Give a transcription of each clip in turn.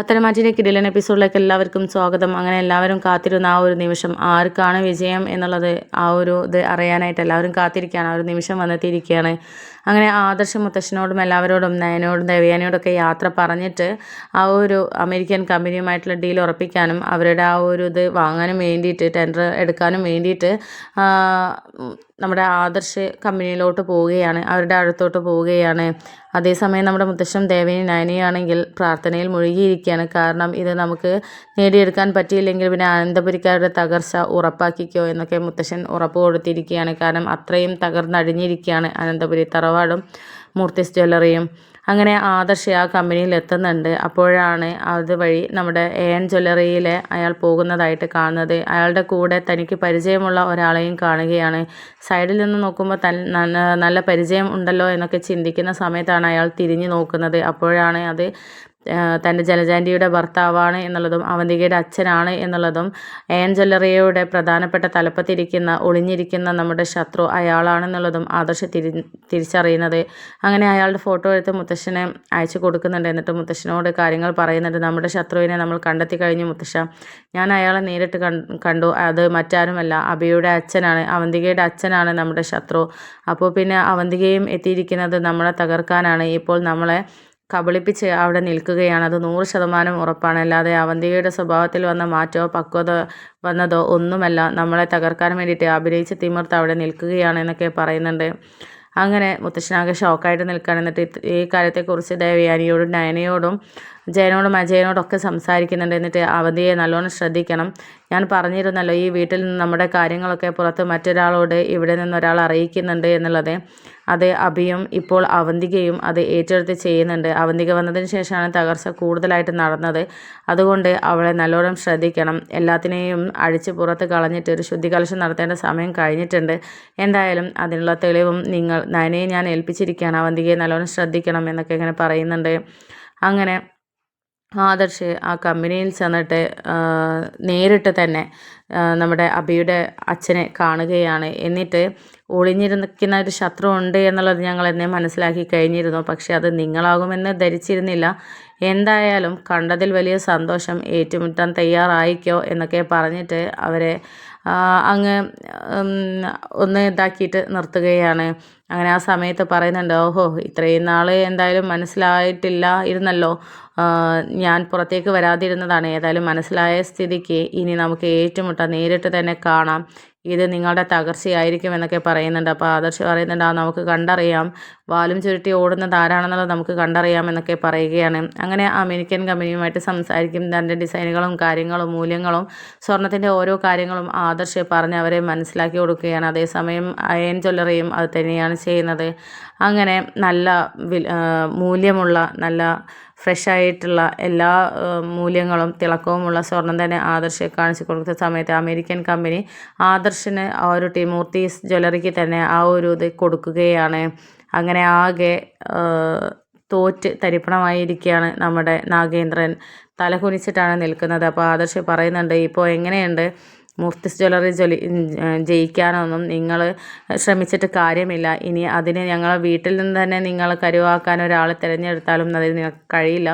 പത്തനംമാറ്റിന്റെ കിടിലൻ എപ്പിസോഡിലേക്ക് എല്ലാവർക്കും സ്വാഗതം. അങ്ങനെ എല്ലാവരും കാത്തിരുന്ന ആ ഒരു നിമിഷം ആർക്കാണ് വിജയം എന്നുള്ളത് ആ ഒരു ഇത് അറിയാനായിട്ട് എല്ലാവരും കാത്തിരിക്കുകയാണ്. ആ ഒരു നിമിഷം വന്നെത്തിയിരിക്കുകയാണ്. അങ്ങനെ ആദർശ മുത്തശ്ശനോടും എല്ലാവരോടും നയനോടും ദേവയാനിയോടൊക്കെ യാത്ര പറഞ്ഞിട്ട് ആ ഒരു അമേരിക്കൻ കമ്പനിയുമായിട്ടുള്ള ഡീൽ ഉറപ്പിക്കാനും അവരുടെ ആ ഒരു ഇത് വാങ്ങാനും വേണ്ടിയിട്ട് ടെൻഡർ എടുക്കാനും വേണ്ടിയിട്ട് നമ്മുടെ ആദർശ് കമ്പനിയിലോട്ട് പോവുകയാണ് അവരുടെ അടുത്തോട്ട് പോവുകയാണ്. അതേസമയം നമ്മുടെ മുത്തശ്ശൻ ദേവനി നയനിയാണെങ്കിൽ പ്രാർത്ഥനയിൽ മുഴുകിയിരിക്കുകയാണ്. കാരണം ഇത് നമുക്ക് നേടിയെടുക്കാൻ പറ്റിയില്ലെങ്കിൽ പിന്നെ അനന്തപുരിക്കാരുടെ തകർച്ച ഉറപ്പാക്കിക്കോ എന്നൊക്കെ മുത്തശ്ശൻ ഉറപ്പ് കൊടുത്തിരിക്കുകയാണ്. കാരണം അത്രയും തകർന്നടിഞ്ഞിരിക്കുകയാണ് അനന്തപുരി തറവാടും മൂർത്തിസ് ജ്വല്ലറിയും. അങ്ങനെ ആദർശ ആ കമ്പനിയിൽ എത്തുന്നുണ്ട്. അപ്പോഴാണ് അതുവഴി നമ്മുടെ എ എൻ ജ്വല്ലറിയിലെ അയാൾ പോകുന്നതായിട്ട് കാണുന്നത്. അയാളുടെ കൂടെ തനിക്ക് പരിചയമുള്ള ഒരാളെയും കാണുകയാണ്. സൈഡിൽ നിന്ന് നോക്കുമ്പോൾ തൻ നല്ല പരിചയം ഉണ്ടല്ലോ എന്നൊക്കെ ചിന്തിക്കുന്ന സമയത്താണ് അയാൾ തിരിഞ്ഞു നോക്കുന്നത്. അപ്പോഴാണ് അത് തന്റെ ജലജാന്റിയുടെ ഭർത്താവാണ് എന്നുള്ളതും അവന്തികയുടെ അച്ഛനാണ് എന്നുള്ളതും ജ്വല്ലറിയുടെ പ്രധാനപ്പെട്ട തലപ്പത്തിരിക്കുന്ന ഒളിഞ്ഞിരിക്കുന്ന നമ്മുടെ ശത്രു അയാളാണെന്നുള്ളതും ആദർശ തിരി തിരിച്ചറിയുന്നത്. അങ്ങനെ അയാളുടെ ഫോട്ടോ എടുത്ത് മുത്തശ്ശനെ അയച്ചു കൊടുക്കുന്നുണ്ട്. എന്നിട്ട് മുത്തശ്ശനോട് കാര്യങ്ങൾ പറയുന്നുണ്ട്. നമ്മുടെ ശത്രുവിനെ നമ്മൾ കണ്ടെത്തി കഴിഞ്ഞു മുത്തശ്ശ. ഞാൻ അയാളെ നേരിട്ട് കണ്ടു. അത് മറ്റാരുമല്ല. അബിയുടെ അച്ഛനാണ്. അവന്തികയുടെ അച്ഛനാണ് നമ്മുടെ ശത്രു. അപ്പോൾ പിന്നെ അവന്തികയും എത്തിയിരിക്കുന്നത് നമ്മളെ തകർക്കാനാണ്. ഇപ്പോൾ നമ്മളെ കബളിപ്പിച്ച് അവിടെ നിൽക്കുകയാണ്. അത് നൂറ് ശതമാനം ഉറപ്പാണ്. അല്ലാതെ അവന്തികയുടെ സ്വഭാവത്തിൽ വന്ന മാറ്റോ പക്വത വന്നതോ ഒന്നുമല്ല. നമ്മളെ തകർക്കാൻ വേണ്ടിയിട്ട് അഭിനയിച്ച് തിമിർത്ത് അവിടെ നിൽക്കുകയാണ് എന്നൊക്കെ പറയുന്നുണ്ട്. അങ്ങനെ മുത്തശ്ശനാകെ ഷോക്കായിട്ട് നിൽക്കുകയാണ്. എന്നിട്ട് ഈ കാര്യത്തെക്കുറിച്ച് ദേവയാനിയോടും നയനയോടും ജയനോടും അജയനോടും ഒക്കെ സംസാരിക്കുന്നുണ്ട്. എന്നിട്ട് അവധിയെ നല്ലോണം ശ്രദ്ധിക്കണം. ഞാൻ പറഞ്ഞിരുന്നല്ലോ ഈ വീട്ടിൽ നിന്ന് നമ്മുടെ കാര്യങ്ങളൊക്കെ പുറത്ത് മറ്റൊരാളോട് ഇവിടെ നിന്ന് ഒരാൾ അറിയിക്കുന്നുണ്ട് എന്നുള്ളത്. അത് അഭിയും ഇപ്പോൾ അവന്തികയും അത് ഏറ്റെടുത്ത് ചെയ്യുന്നുണ്ട്. അവന്തിക വന്നതിന് ശേഷമാണ് തകർച്ച കൂടുതലായിട്ട് നടന്നത്. അതുകൊണ്ട് അവളെ നല്ലോണം ശ്രദ്ധിക്കണം. എല്ലാത്തിനെയും അഴിച്ച് പുറത്ത് കളഞ്ഞിട്ട് ഒരു ശുദ്ധികലശം നടത്തേണ്ട സമയം കഴിഞ്ഞിട്ടുണ്ട്. എന്തായാലും അതിനുള്ള തെളിവും നിങ്ങൾ നയനയെ ഞാൻ ഏൽപ്പിച്ചിരിക്കുകയാണ്. അവന്തികയെ നല്ലോണം ശ്രദ്ധിക്കണം എന്നൊക്കെ ഇങ്ങനെ പറയുന്നുണ്ട്. അങ്ങനെ ആദർശ് ആ കമ്പനിയിൽ ചെന്നിട്ട് നേരിട്ട് തന്നെ നമ്മുടെ അബിയുടെ അച്ഛനെ കാണുകയാണ്. എന്നിട്ട് ഒളിഞ്ഞിരിക്കുന്ന ഒരു ശത്രു ഉണ്ട് എന്നുള്ളത് ഞങ്ങൾ എന്നെ മനസ്സിലാക്കി കഴിഞ്ഞിരുന്നു. പക്ഷേ അത് നിങ്ങളാകുമെന്ന് ധരിച്ചിരുന്നില്ല. എന്തായാലും കണ്ടതിൽ വലിയ സന്തോഷം ഏറ്റുമുട്ടാൻ തയ്യാറായിക്കോ എന്നൊക്കെ പറഞ്ഞിട്ട് അവരെ അങ്ങ് ഒന്ന് ഇതാക്കിയിട്ട് നിർത്തുകയാണ്. അങ്ങനെ ആ സമയത്ത് പറയുന്നുണ്ട് ഓഹോ ഇത്രയും നാൾ എന്തായാലും മനസ്സിലായിട്ടില്ല ഇരുന്നല്ലോ. ഞാൻ പുറത്തേക്ക് വരാതിരുന്നതാണ്. ഏതായാലും മനസ്സിലായ സ്ഥിതിക്ക് ഇനി നമുക്ക് ഏറ്റുമുട്ട നേരിട്ട് തന്നെ കാണാം. ഇത് നിങ്ങളുടെ തകർച്ചയായിരിക്കും എന്നൊക്കെ പറയുന്നുണ്ട്. അപ്പോൾ ആദർശ് പറയുന്നുണ്ട് ആ നമുക്ക് കണ്ടറിയാം. വാലും ചുരുട്ടി ഓടുന്നത് ആരാണെന്നുള്ളത് നമുക്ക് കണ്ടറിയാം എന്നൊക്കെ പറയുകയാണ്. അങ്ങനെ അമേരിക്കൻ കമ്പനിയുമായിട്ട് സംസാരിക്കും. തന്റെ ഡിസൈനുകളും കാര്യങ്ങളും മൂല്യങ്ങളും സ്വർണത്തിന്റെ ഓരോ കാര്യങ്ങളും ആദർശ് പറഞ്ഞ് അവരെ മനസ്സിലാക്കി കൊടുക്കുകയാണ്. അതേസമയം അയൻ ജ്വല്ലറിയും അത് തന്നെയാണ് ചെയ്യുന്നത്. അങ്ങനെ നല്ല മൂല്യമുള്ള നല്ല ഫ്രഷ് ആയിട്ടുള്ള എല്ലാ മൂല്യങ്ങളും തിളക്കവുമുള്ള സ്വർണം തന്നെ ആദർശ് കാണിച്ചു കൊടുത്ത സമയത്ത് അമേരിക്കൻ കമ്പനി ആദർശിന് ആ ഒരു ടിമൂർത്തീസ് ജ്വല്ലറിക്ക് തന്നെ ആ ഒരു ഇത് കൊടുക്കുകയാണ്. അങ്ങനെ ആകെ തോറ്റ് തരിപ്പണമായിരിക്കുകയാണ് നമ്മുടെ നാഗേന്ദ്രൻ. തലകുനിച്ചിട്ടാണ് നിൽക്കുന്നത്. അപ്പോൾ ആദർശ് പറയുന്നുണ്ട് ഇപ്പോൾ എങ്ങനെയുണ്ട്? മൂർത്തിസ് ജ്വല്ലറി ജ്വലി ജയിക്കാനൊന്നും നിങ്ങൾ ശ്രമിച്ചിട്ട് കാര്യമില്ല. ഇനി അതിന് ഞങ്ങളെ വീട്ടിൽ നിന്ന് തന്നെ നിങ്ങൾ കരുവാക്കാൻ ഒരാളെ തിരഞ്ഞെടുത്താലും അതിന് നിങ്ങൾക്ക് കഴിയില്ല.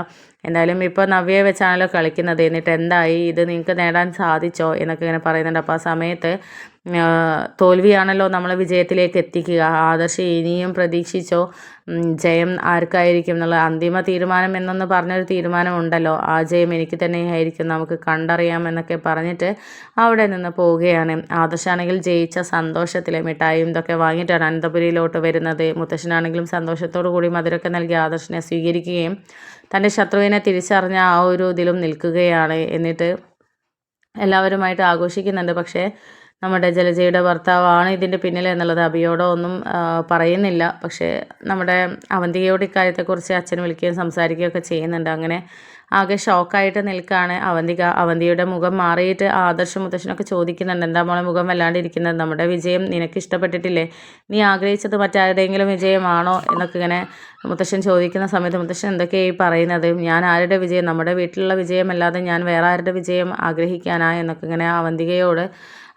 എന്തായാലും ഇപ്പോൾ നവ്യയെ വെച്ചാണല്ലോ കളിക്കുന്നത്. എന്നിട്ട് എന്തായി? ഇത് നിങ്ങൾക്ക് നേടാൻ സാധിച്ചോ? എന്നൊക്കെ ഇങ്ങനെ പറയുന്നുണ്ട്. അപ്പോൾ ആ സമയത്ത് തോൽവിയാണല്ലോ നമ്മൾ വിജയത്തിലേക്ക് എത്തിക്കുക. ആദർശ് ഇനിയും പ്രതീക്ഷിച്ചോ? ജയം ആർക്കായിരിക്കും എന്നുള്ള അന്തിമ തീരുമാനം എന്നൊന്ന് പറഞ്ഞൊരു തീരുമാനമുണ്ടല്ലോ. ആ ജയം എനിക്ക് തന്നെ ആയിരിക്കും നമുക്ക് കണ്ടറിയാം എന്നൊക്കെ പറഞ്ഞിട്ട് അവിടെ നിന്ന് പോവുകയാണ്. ആദർശാണെങ്കിൽ ജയിച്ച സന്തോഷത്തിലെ മിഠായും ഇതൊക്കെ വാങ്ങിയിട്ടാണ് അനന്തപുരിയിലോട്ട് വരുന്നത്. മുത്തശ്ശനാണെങ്കിലും സന്തോഷത്തോടു കൂടി മധുരമൊക്കെ നൽകി ആദർശനെ സ്വീകരിക്കുകയും തന്റെ ശത്രുവിനെ തിരിച്ചറിഞ്ഞ ആ ഒരു ഇതിലും നിൽക്കുകയാണ് എന്നിട്ട് എല്ലാവരുമായിട്ട് ആഘോഷിക്കുന്നുണ്ട്. പക്ഷേ നമ്മുടെ ജലജയുടെ ഭർത്താവാണ് ഇതിന്റെ പിന്നിൽ എന്നുള്ളത് അഭിയോടോ ഒന്നും പറയുന്നില്ല. പക്ഷേ നമ്മുടെ അവന്തികയോട് ഇക്കാര്യത്തെക്കുറിച്ച് അച്ഛൻ വിളിക്കുകയും സംസാരിക്കുകയൊക്കെ ചെയ്യുന്നുണ്ട്. അങ്ങനെ ആകെ ഷോക്കായിട്ട് നിൽക്കുകയാണ് അവന്തിക. അവന്തിയുടെ മുഖം മാറിയിട്ട് ആദർശ മുത്തശ്ശനൊക്കെ ചോദിക്കുന്നുണ്ട് എന്താ മോളെ മുഖം വല്ലാണ്ടിരിക്കുന്നത്? നമ്മുടെ വിജയം നിനക്ക് ഇഷ്ടപ്പെട്ടിട്ടില്ലേ? നീ ആഗ്രഹിച്ചത് മറ്റാരുടെയെങ്കിലും വിജയമാണോ? എന്നൊക്കെ ഇങ്ങനെ മുത്തശ്ശൻ ചോദിക്കുന്ന സമയത്ത് മുത്തശ്ശൻ എന്തൊക്കെയായി പറയുന്നത്? ഞാൻ ആരുടെ വിജയം? നമ്മുടെ വീട്ടിലുള്ള വിജയമല്ലാതെ ഞാൻ വേറെ ആരുടെ വിജയം ആഗ്രഹിക്കാനാ? എന്നൊക്കെ ഇങ്ങനെ അവന്തികയോട്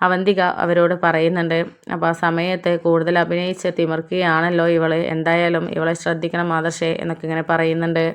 അവന്തിക അവരോട് പറയുന്നുണ്ട്. അപ്പോൾ ആ സമയത്ത് കൂടുതൽ അഭിനയിച്ച് തിമിർക്കുകയാണല്ലോ ഇവൾ എന്തായാലും ഇവളെ ശ്രദ്ധിക്കണം ആദർശേ എന്നൊക്കെ ഇങ്ങനെ പറയുന്നുണ്ട്.